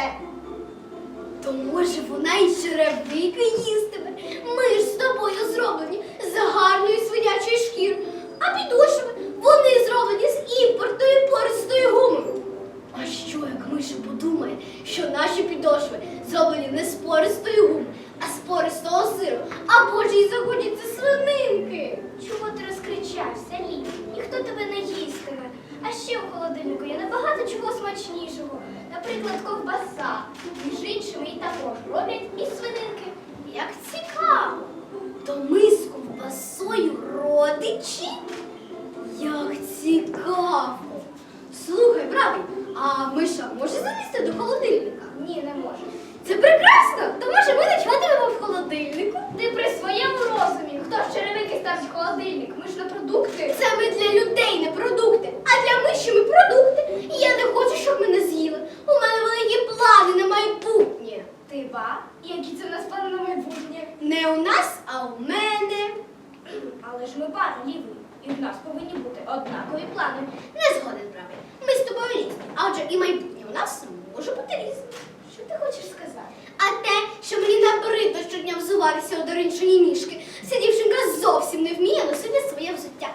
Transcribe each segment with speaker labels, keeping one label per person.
Speaker 1: все.
Speaker 2: То може вона і черевики їстиме? Ми ж з тобою зроблені з гарної свинячої шкіри, а підошви вони зроблені з імпортної пористої гуми. А що, як Миша подумає, що наші підошви зроблені не з пористої гуми, а з пористого сиру, або ж і заходяться свининки?
Speaker 1: Чого ти розкричався, Лі? Ніхто тебе не їстиме. А ще в холодильнику є набагато чого смачнішого. Наприклад, ковбаса. Між іншим її також роблять із свининки.
Speaker 2: Як цікаво! То ми з ковбасою родичі? Як цікаво! Слухай, правий, а Миша може залізти до холодильника?
Speaker 1: Ні, не може.
Speaker 2: Це прекрасно! То може ми ночуватимемо в холодильнику?
Speaker 1: Ти при своєму розумі, хто ж черевики ставить в холодильник? Ми ж на продукти.
Speaker 2: Це ми для людей не продукти, а для миші ми продукти. І я не хочу, щоб мене з'їли. У плани на майбутнє.
Speaker 1: Ти ба? Які це в нас плани на майбутнє?
Speaker 2: Не у нас, а у мене.
Speaker 1: Але ж ми пара лівий. І в нас повинні бути однакові плани.
Speaker 2: Не згоден, правий. Ми з тобою різні. А отже, і майбутнє у нас може бути різним.
Speaker 1: Що ти хочеш сказати?
Speaker 2: А те, що мені набридло щодня взуватися у доринчої мішки, ця дівчинка зовсім не вміє носити своє взуття.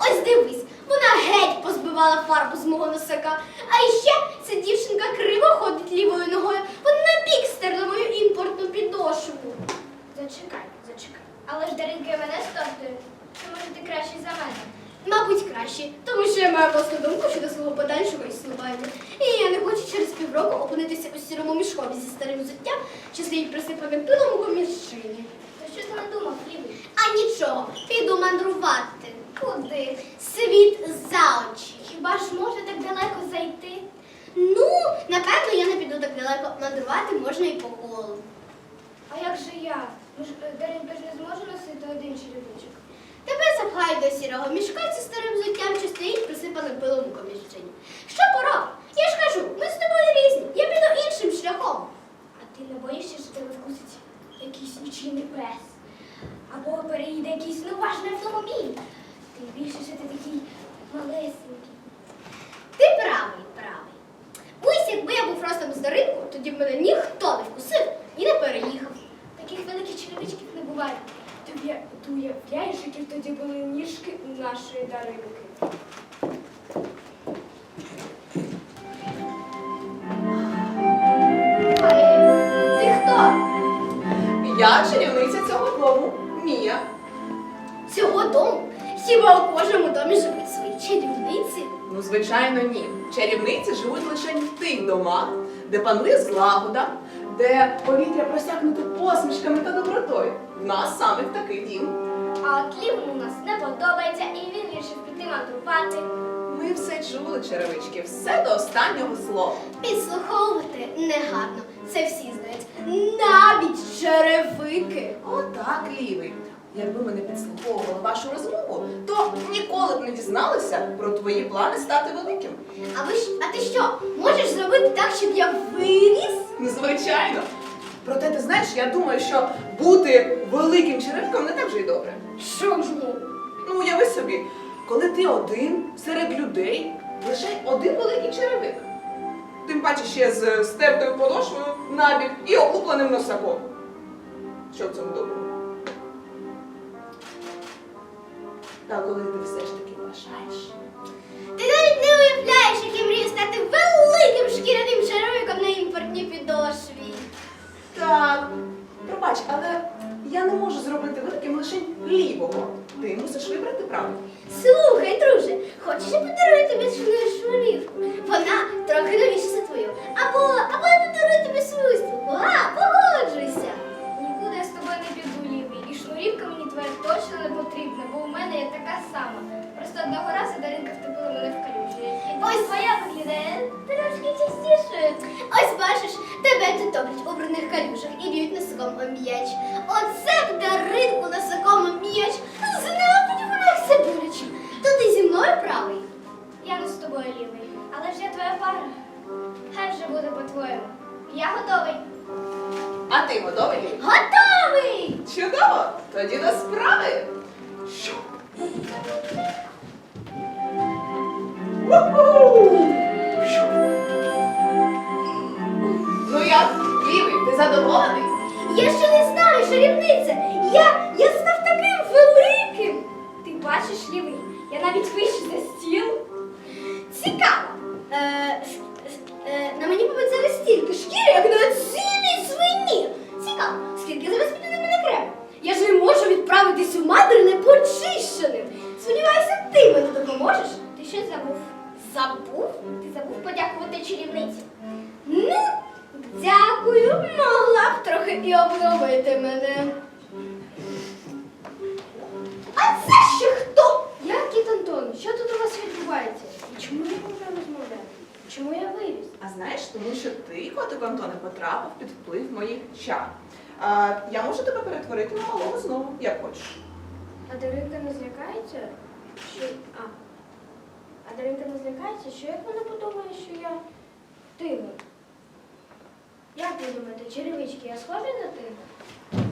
Speaker 2: Ось дивись, вона геть позбивала фарбу з мого носика. А іще ця дівчинка криво ходить лівою ногою, вона на бік стерла мою імпортну підошву.
Speaker 1: Зачекай, зачекай. Але ж Даринка і мене стортує. Чи може ти краще за мене?
Speaker 2: Мабуть, краще, тому що я маю власну думку щодо свого подальшого існування. І я не хочу через півроку опинитися у сірому мішкові зі старим взуттям, що стоїть присипаним пилом у комірчині.
Speaker 1: То що ти надумав, лівий?
Speaker 2: А нічого, піду мандрувати.
Speaker 1: Куди?
Speaker 2: Світ за очі.
Speaker 1: Хіба ж можна так далеко зайти?
Speaker 2: Ну, напевно, я не піду так далеко. Мандрувати можна і по колу.
Speaker 1: А як же я? Ми ж е, ж не зможе носити один черевичок.
Speaker 2: Тебе запхають до сірого мішка зі старим взуттям, що стоїть присипаним пилом у комірчині. Що пора? Я ж кажу, ми з тобою різні. Я піду іншим шляхом.
Speaker 1: А ти не боїшся, що тебе вкусить якийсь нічийний пес? Або переїде якийсь неважний автомобіль? Тим більше, що ти такий малесенький.
Speaker 2: Ти правий, правий. Ось якби я був ростом з Даринку, тоді б мене ніхто не вкусив і не переїхав.
Speaker 1: Таких великих черевичків не буває. Тобі ту уявляєш, які тоді були ніжки у нашої Даринки?
Speaker 3: Звичайно, ні. Чарівниці живуть лише в тих домах, де панує злагода, де повітря просякнуто посмішками та добротою. В нас саме в такий дім.
Speaker 1: А от у нас не подобається, і він вирішив піти мандрувати.
Speaker 3: Ми все чули, черевички, все до останнього слова.
Speaker 2: Підслуховувати негарно. Це всі знають. Навіть черевики.
Speaker 3: Отак, лівий. Якби ми не підслуховували вашу розмову, то ніколи б не дізналися про твої плани стати великим.
Speaker 2: А ви ж, а ти що, можеш зробити так, щоб я виріс?
Speaker 3: Ну, Звичайно. Проте ти знаєш, я думаю, що бути великим черевиком не так вже й добре.
Speaker 2: Чому?
Speaker 3: Ну, уяви собі, коли ти один серед людей, лише один великий черевик. Тим паче ще з стертою подошвою набік і окупленим носаком. Що в цьому доброго? А коли ти все ж таки бажаєш.
Speaker 2: Ти навіть не уявляєш, як я мрію стати великим шкіряним черевиком на імпортній підошві.
Speaker 3: Так, пробач, але я не можу зробити великим лише лівого. Ти мусиш вибрати правильно.
Speaker 2: Слухай, друже, хочеш я подарую тобі шнурівку? Вона трохи новіша за твою. Або, носиком о м'яч. Оце б даринку носиком о м'яч. Знала б вона як це. То ти зі мною правий.
Speaker 1: Я не з тобою лівий, але ж я твоя пара. Хай вже буде по-твоєму. Я готовий.
Speaker 3: А ти готовий?
Speaker 2: Готовий!
Speaker 3: Чудово! Тоді до справи. Що? Ну як, лівий, ти задоволений?
Speaker 2: Я ще не знаю, шарівниця. Я, я став таким великим.
Speaker 1: Ти бачиш, лівий, я навіть вище за стіл.
Speaker 2: Цікаво. Е, е, на мені побацали стільки шкіри, як на цілій свині. Цікаво, скільки зараз піде на мене крем? Я ж не можу відправитись у мандри непочищеним. Сподіваюся, ти мені допоможеш.
Speaker 1: Ти щось забув.
Speaker 2: Забув?
Speaker 1: Ти забув подякувати чарівниці.
Speaker 2: Ну, дякую, могла б трохи і обновити мене. А це ще хто?
Speaker 1: Я кіт Антон, що тут у вас відбувається? І чому я можу розмовляти? Чому я виріс?
Speaker 3: А знаєш, тому що ти, котик Антоне, потрапив під вплив моїх чар. А, я можу тебе перетворити на малого знову, як хочеш.
Speaker 1: А Даринка не злякається, що. А. А Даринка не злякається, що як вона подумає, що я? Як ви думаєте, черевички, я схожий на тигра?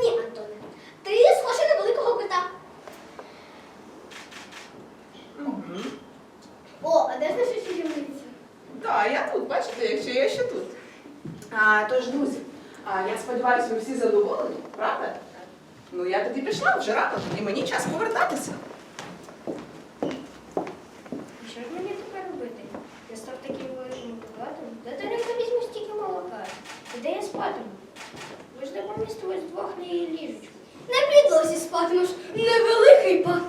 Speaker 2: Ні, Антоне, ти схожий на великого кота. О, а де ж наша чарівниця?
Speaker 3: Так, я тут, бачите, якщо я ще тут. А, тож, друзі, а, я сподіваюся, ви всі задоволені, правда? Ну, я тоді пішла вже рано, і мені час повертатися.
Speaker 1: І що ж мені тепер робити? Я став таким великим кудлатим. Де Даринка візьме стільки молока? І де я спатиму? Ви ж не помістились вдвох на її ліжечку.
Speaker 2: На підлозі спатимеш невеликий пак.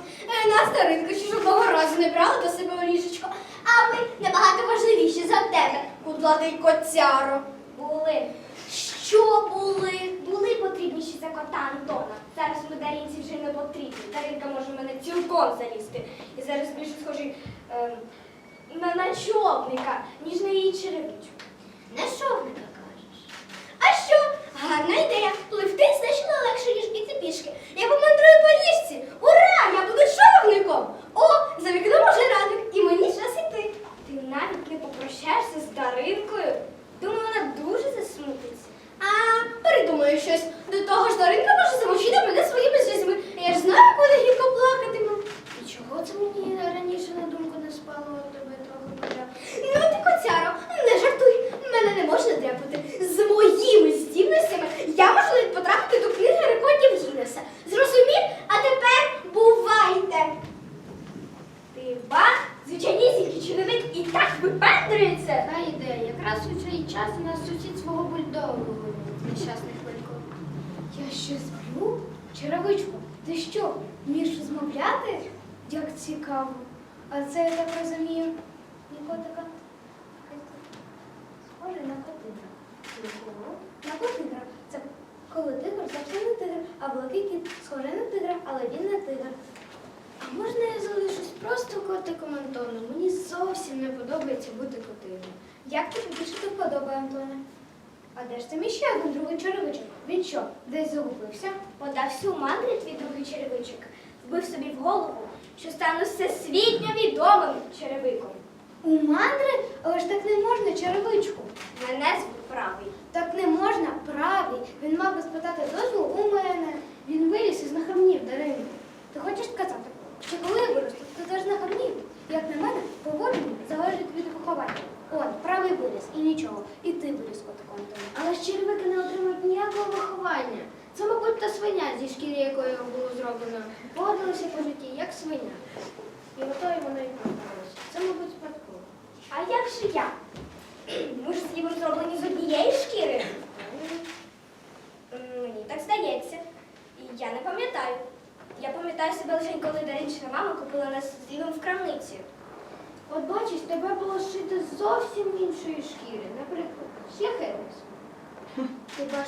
Speaker 2: Е, Нас старинка жодного разу не брала до себе у ліжечко, а ми набагато важливіші за тебе, кудлатий коцяро.
Speaker 1: Були.
Speaker 2: Що були?
Speaker 1: Були потрібніші за кота Антона. Зараз ми Дарінці вже не потрібні. Даринка може мене цілком залізти. І зараз більше схожий ем, на, на човника, ніж на її черевичку.
Speaker 2: На човника кажеш. А що? Гарна ідея. Пливти значно легше, ніж іти пішки. Я помандрую по річці. Ура! Я буду човником! О, за вікном уже ранок, і мені час іти.
Speaker 1: Ти навіть не попрощаєшся з Даринкою. Думаю, вона дуже засмутиться.
Speaker 2: А, передумаю щось. До того ж, Даринка може замочити мене своїми слізьми. Я ж знаю, як вона гірко плакатиме.
Speaker 1: І чого це мені раніше на думку не спало тебе трохи поля?
Speaker 2: Ну ти коцяро, не жартуй. Мене не можна дряпати. З моїми здібностями я можу навіть потрапити до книги рекордів Гіннеса. Зрозумів? А тепер бувайте.
Speaker 1: Ти ба, звичайнісінький чоловік і так випендрюється.
Speaker 4: Та ідея. Якраз у цей час у нас сусід свого бульдога вигулює нещасних хвилько.
Speaker 1: Я що сплю? Черевичку, ти що, вмієш розмовляти? Як цікаво. А це я так розумію. І котика. Схоже на. Якого? На котигра. Це коли тигр зовсім не тигр, а великий кіт схожий на тигра, але він не тигр.
Speaker 4: А можна я залишусь просто котиком Антоном? Мені зовсім не подобається бути котигом.
Speaker 1: Як тобі більше до вподоби, Антоне? А де ж там іще один другий черевичок? Він що, десь загубився? Подався у мандрі твій другий черевичок. Вбив собі в голову, що стану всесвітньо відомим черевиком.
Speaker 4: У мандри? Але ж так не можна, черевичку.
Speaker 1: Мене звуть правий.
Speaker 4: Так не можна, правий. Він мав би спитати дозволу у мене. Він виліз із нахамнів Дарину.
Speaker 1: Ти хочеш сказати?
Speaker 4: Що коли я виросту, то теж нахамнів. Як на мене, поводження залежить від виховання. Он, правий виліз і нічого. І ти виліз котиком Антоне. Але ж черевики не отримують ніякого виховання. Це, мабуть, та свиня, зі шкіри якої його було зроблено. Поводилася по житті, як свиня. І ото й воно і поводилося. Це, мабуть, спадково.
Speaker 1: А як же я? Ми ж з Ігор зроблені з однієї шкіри. М, Мені так здається. І я не пам'ятаю. Я пам'ятаю себе лише коли Даринчина мама купила нас з Ігом в крамниці.
Speaker 4: От бачиш, тебе було шити з зовсім іншої шкіри, наприклад, шляхетних.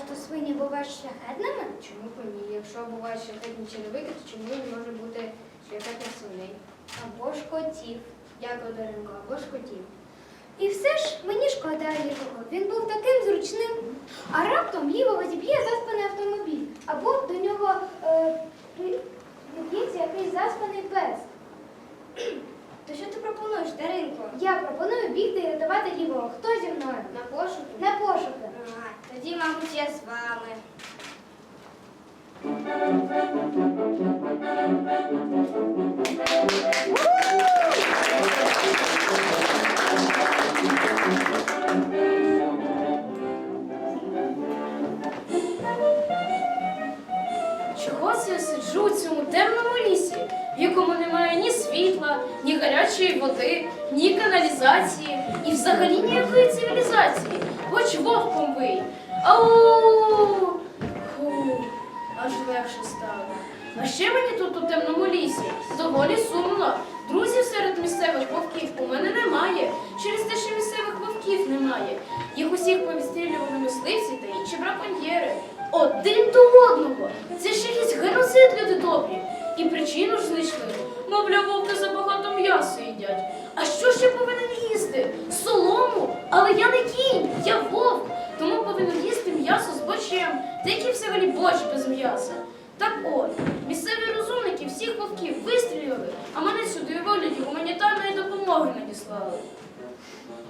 Speaker 4: То свині бувають шляхетними? Чому б ні? Якщо бувають шляхетні черевики, то чому не може бути шляхетних свиней?
Speaker 1: Або ж котів.
Speaker 4: Дякую, Даринко, або ж хотів. І все ж мені шкода Лівого. Він був таким зручним. А раптом Лівого зіб'є заспаний автомобіль. Або до нього е, при- під'їться якийсь заспаний пес.
Speaker 1: То що ти пропонуєш, Даринко?
Speaker 4: Я пропоную бігти і рятувати Лівого. Хто зі мною?
Speaker 1: На пошуки?
Speaker 4: На пошуки.
Speaker 1: А, тоді, мабуть, я з вами.
Speaker 5: Чого одного. Це ж якийсь геноцид, люди добрі. І причину ж знайшли. Мовляв, вовки забагато м'яса їдять. А що ж я повинен їсти? Солому? Але я не кінь, я вовк. Тому повинен їсти м'ясо з борщем. Та який взагалі борщ без м'яса? Так от, місцеві розумники всіх вовків вистрілили, а мене сюди у вигляді гуманітарної допомоги надіслали.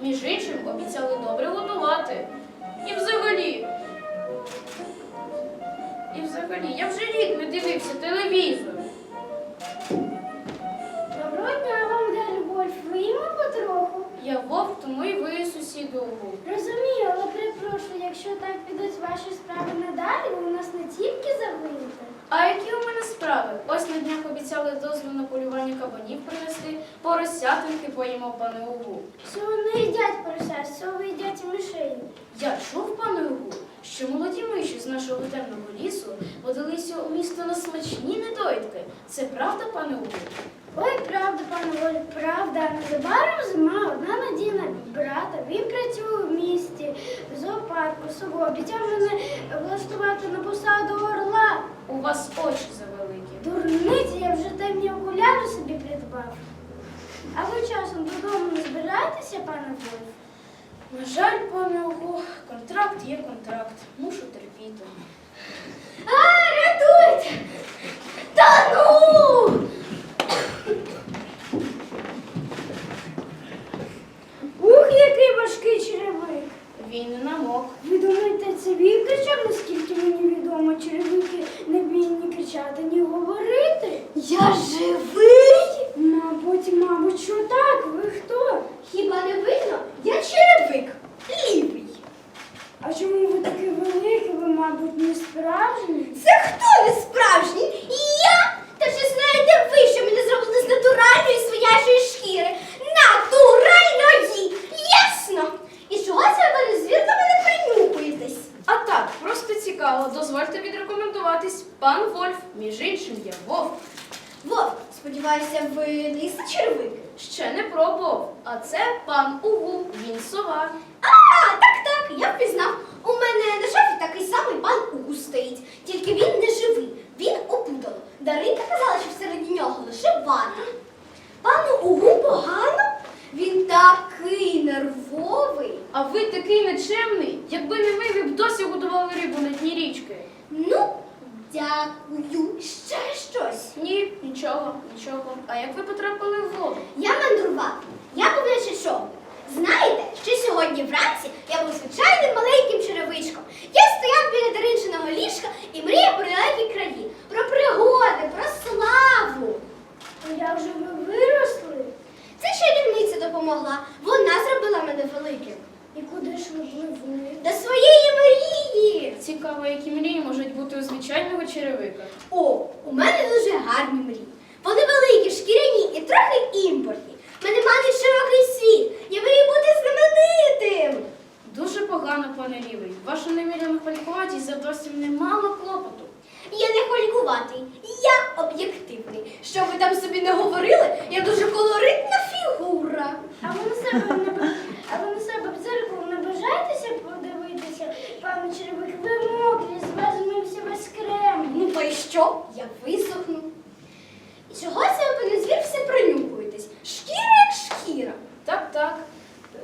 Speaker 5: Між іншим обіцяли добре годувати. І взагалі. І взагалі, я вже рік не дивився телевізор.
Speaker 1: Доброго дня вам, Дель Вольф. Ви їмо потроху?
Speaker 5: Я вовк, тому і ви сусіди угу.
Speaker 1: Розумію, але перепрошую, якщо так підуть ваші справи надалі, ви нас не тільки завините.
Speaker 5: А які у мене справи? Ось на днях обіцяли дозвіл на полювання кабанів принести, поросятинки поїмо пане Угу.
Speaker 1: Всього не їдять поросят, всього їдять і мишей.
Speaker 5: Я чув, пане Угу, що молоді миші з нашого темного лісу подалися у місто на смачні недоїдки. Це правда, пане Угу?
Speaker 1: Ой, правда, пане Волі, правда. Незабаром зима, одна надійна брата. Він працює в місті, в зоопарку, село. Обіцяв мене влаштувати на посаду орла.
Speaker 5: У вас очі завеликі.
Speaker 1: Дурниці, я вже темні окуляри собі придбав. А ви часом додому не збираєтеся, пане Вольф?
Speaker 5: На жаль, пане Угу, контракт є контракт. Мушу терпіти.
Speaker 2: А, рятуйте! Та ну!
Speaker 1: Ух, який важкий черевик!
Speaker 5: Він не намок.
Speaker 1: Ви думаєте, це він кричав, наскільки мені відомо, черевики не вміють ні кричати, ні говорити?
Speaker 2: Я живий!
Speaker 1: Мабуть, мабуть, що так. Ви хто?
Speaker 2: Хіба не видно? Я черевик. Лівий.
Speaker 1: А чому ви такий великий? Ви, мабуть, не справжній?
Speaker 2: Це хто не справжній? І Я? Та чи знаєте ви, що мене зробили з натуральної своячої шкіри? Натуральної! Ясно! І чого це ви мене звірно мене принюхуєтесь?
Speaker 5: А так, просто цікаво, дозвольте відрекомендуватись. Пан Вольф, між іншим, я вовк.
Speaker 2: Вов, сподіваюся, ви не їсте черевики?
Speaker 5: Ще не пробував. А це пан Угу, він сова.
Speaker 2: А, так, так, я впізнав. У мене на шафі такий самий пан Угу стоїть, тільки він не живий, він опудало. Даринка казала, що всередині нього лише вата. Пану Угу погано? Він такий нервовий.
Speaker 5: А ви такий нечемний. Якби не ми, ви б досі годували рибу на дні річки.
Speaker 2: Ну, дякую. Ще щось.
Speaker 5: Ні, нічого, нічого. А як ви потрапили в воду?
Speaker 2: Я мандрував. Я був наче шов. Знаєте, що сьогодні вранці я був звичайним маленьким черевичком. Я стояв біля Даринчиного ліжка і мріяв про далекі краї, про пригоди, про славу.
Speaker 1: А як же ви виросли?
Speaker 2: Це чарівниця допомогла. Вона зробила мене великим.
Speaker 1: І куди ж ви пливли?
Speaker 2: До своєї мрії.
Speaker 5: Цікаво, які мрії можуть бути у звичайного черевика.
Speaker 2: О, у мене дуже гарні мрії. Вони великі, шкіряні і трохи імпортні. Мене манить широкий світ. Я мрію бути знаменитим.
Speaker 5: Дуже погано, пане Лівий. Ваша неміряна хвалькуватість завдасть мені мало клопоту.
Speaker 2: Я не хвалькуватий, я об'єктивний. Що ви там собі не говорили, я дуже колоритна фігура.
Speaker 1: А ви на себе не б- а ви на себе в дзеркало не бажаєтеся подивитися, пане черевик, ви мокрі, з вас змився весь крем.
Speaker 2: Ну то й що? Я висохну. І чого це ви пане звір все принюхуєтесь? Шкіра як шкіра.
Speaker 5: Так, так.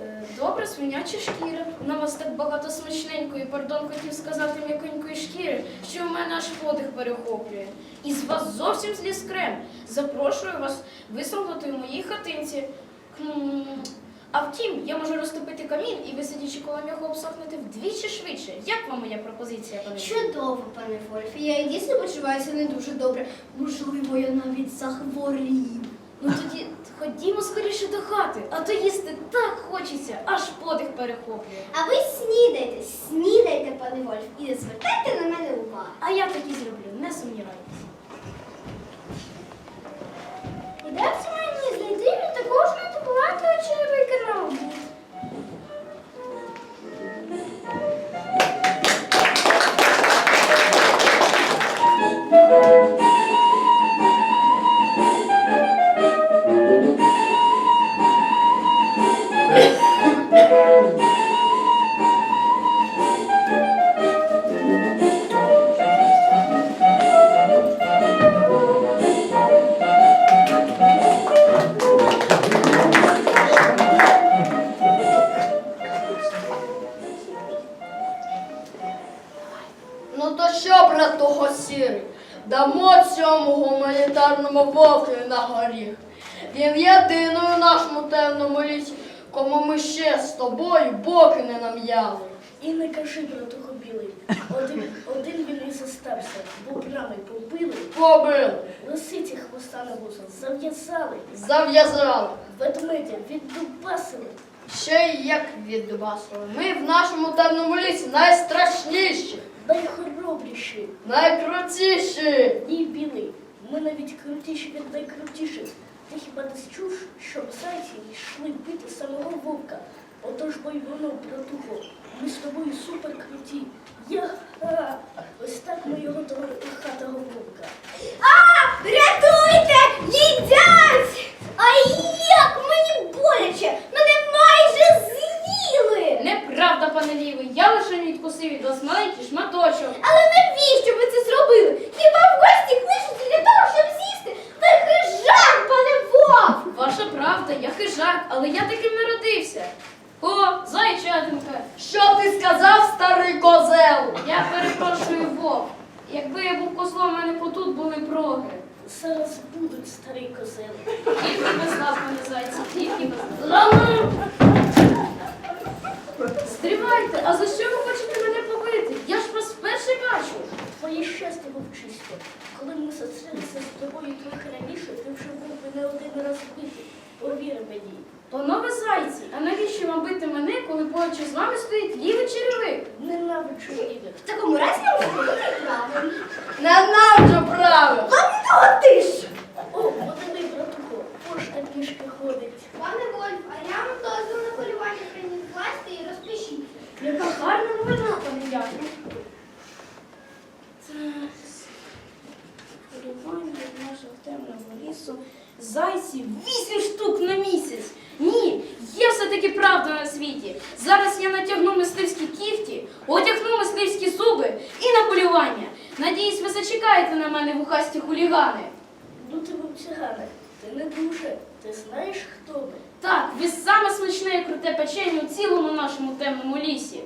Speaker 5: Е, Добра свиняча шкіра. На вас так багато смачненької, пардон, хотів сказати м'якенької шкіри, мене аж подих перехоплює. І з вас зовсім зліз крем. Запрошую вас висохнути в моїй хатинці. А втім, я можу розтопити камін і ви сидячи коло нього обсохнути вдвічі швидше. Як вам моя пропозиція, пане?
Speaker 2: Чудово, пане Вольф. Я дійсно почуваюся не дуже добре. Можливо, я навіть захворів.
Speaker 5: Ну тоді ходімо скоріше до хати, а то їсти так хочеться, аж подих перехоплює.
Speaker 2: А ви снідайте, снідайте, пане Вольф, і не звертайте на мене уваги.
Speaker 5: А я так і зроблю, не сумнівайтеся.
Speaker 4: І де це мені знайти від такого ж нетоплатного черевика на обід?
Speaker 6: На горіх. Він єдиний у нашому темному лісі, кому ми ще з тобою боки не нам'яли.
Speaker 7: І не кажи, братухо білий. Один, один він і зостався, бо брами побили,
Speaker 6: Побили,
Speaker 7: лисиці хвоста на вуса зав'язали,
Speaker 6: зав'язали,
Speaker 7: ведмедя віддубасили.
Speaker 6: ще й як віддубасили. Ми в нашому темному лісі найстрашніші,
Speaker 7: Найхоробріші.
Speaker 6: найкрутіші.
Speaker 7: Ні, білий. Ми навіть крутіші від найкрутіших. Ти хіба не чув, щоб зайці йшли бити самого вовка? Отож бо й воно, братухо, ми з тобою супер круті. Я ха, ось так ми його того хатого вовка.
Speaker 2: А, рятуйте! Їдять! А як мені боляче! Мене майже з'їли!
Speaker 5: Неправда, пане лівий, я лише відкусив від вас маленький шматочок.
Speaker 2: Але навіщо ви це зробили? Хіба в гості кличуть для того, щоб з'їсти? Ви хижак, пане Вовк!
Speaker 5: Ваша правда, я хижак, але я таким народився. О, зайчатинка,
Speaker 6: Що ти сказав, старий козел?
Speaker 5: я перепрошую вовк. Якби я був козлом, у мене потут були проги.
Speaker 7: Зараз будуть старий козел.
Speaker 5: Тільки без вас, мене зайці, тільки без вас. Стривайте, а за що ви хочете мене побити? Я ж вас вперше бачу.
Speaker 7: Твоє щастя, вовчисько. Коли ми зустрілися з тобою трохи раніше, ти вже був би не один раз битий. Повір мені.
Speaker 5: Панове зайці, а навіщо вам бити мене, коли поруч з вами стоїть лівий черевик?
Speaker 7: Ненавиджу ігор.
Speaker 2: В такому разі я можу бути правильно.
Speaker 6: Ненавиджу правил.
Speaker 2: А ти ж!
Speaker 7: О, подиви, братухо, пошта пішки ходить.
Speaker 2: Пане Вольф, а я вам дозвіл на полювання приніс власти і розпишіть.
Speaker 5: Яка гарна новина, пане Яку. Полювання від нашого темного лісу. Зайців вісім штук на місяць. Ні, є все-таки правда на світі. Зараз я натягну мисливські кіфті, одягну мисливські зуби і на полювання. Надіюсь, ви зачекаєте на мене вухасті хулігани.
Speaker 7: Ну ти вовчигане, ти не дуже. Ти знаєш, хто ми?
Speaker 5: Так, ви саме смачне і круте печення у цілому нашому темному лісі.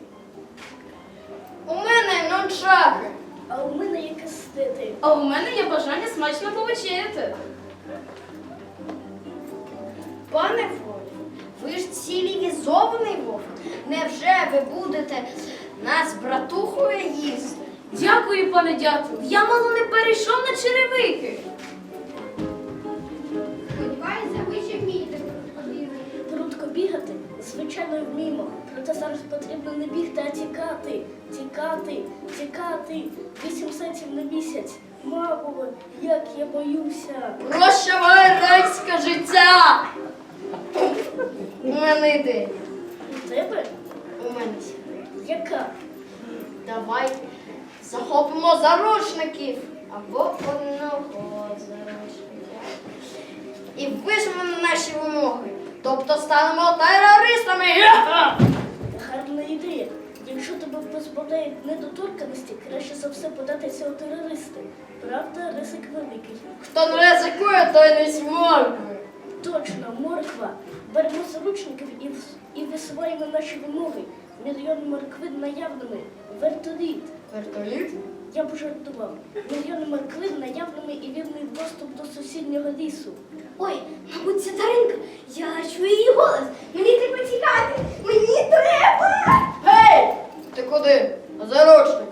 Speaker 6: У мене нончаки.
Speaker 7: А у мене є кастети.
Speaker 5: А у мене є бажання смачно повечеряти.
Speaker 6: Пане Вольф, ви ж цілівізований вовк. Невже ви будете нас братухою їсти?
Speaker 5: Дякую, пане дятел. Я мало не перейшов на черевики.
Speaker 2: Сподіваюся, ви ще вмієте ходити.
Speaker 7: Прудко бігати? Звичайно, вміємо. Проте зараз потрібно не бігти, а тікати. Тікати, тікати. Вісім сентів на місяць. Мамо, як я боюся.
Speaker 6: Прощавай райське життя! У мене ідея.
Speaker 7: У тебе?
Speaker 6: У мене ідея.
Speaker 7: Яка?
Speaker 6: Давай захопимо заручників або одного заручника. І вижмемо наші вимоги. Тобто станемо терористами.
Speaker 7: Гарна ідея. Якщо тебе позбавляють недоторканості, краще за все податися у терористи. Правда, ризик великий.
Speaker 6: Хто не ризикує, той не зможе.
Speaker 7: Точно, морква. Беремо заручників і, і висвоїмо наші вимоги. Мільйон морквин наявними. Вертоліт.
Speaker 6: Вертоліт?
Speaker 7: Я б жартував. Мільйон морквин наявними і вільний доступ до сусіднього лісу.
Speaker 2: Ой, мабуть, це Даринка. Я чую її голос. Мені треба тікати. Мені треба.
Speaker 6: Гей! Ти куди? Заручники.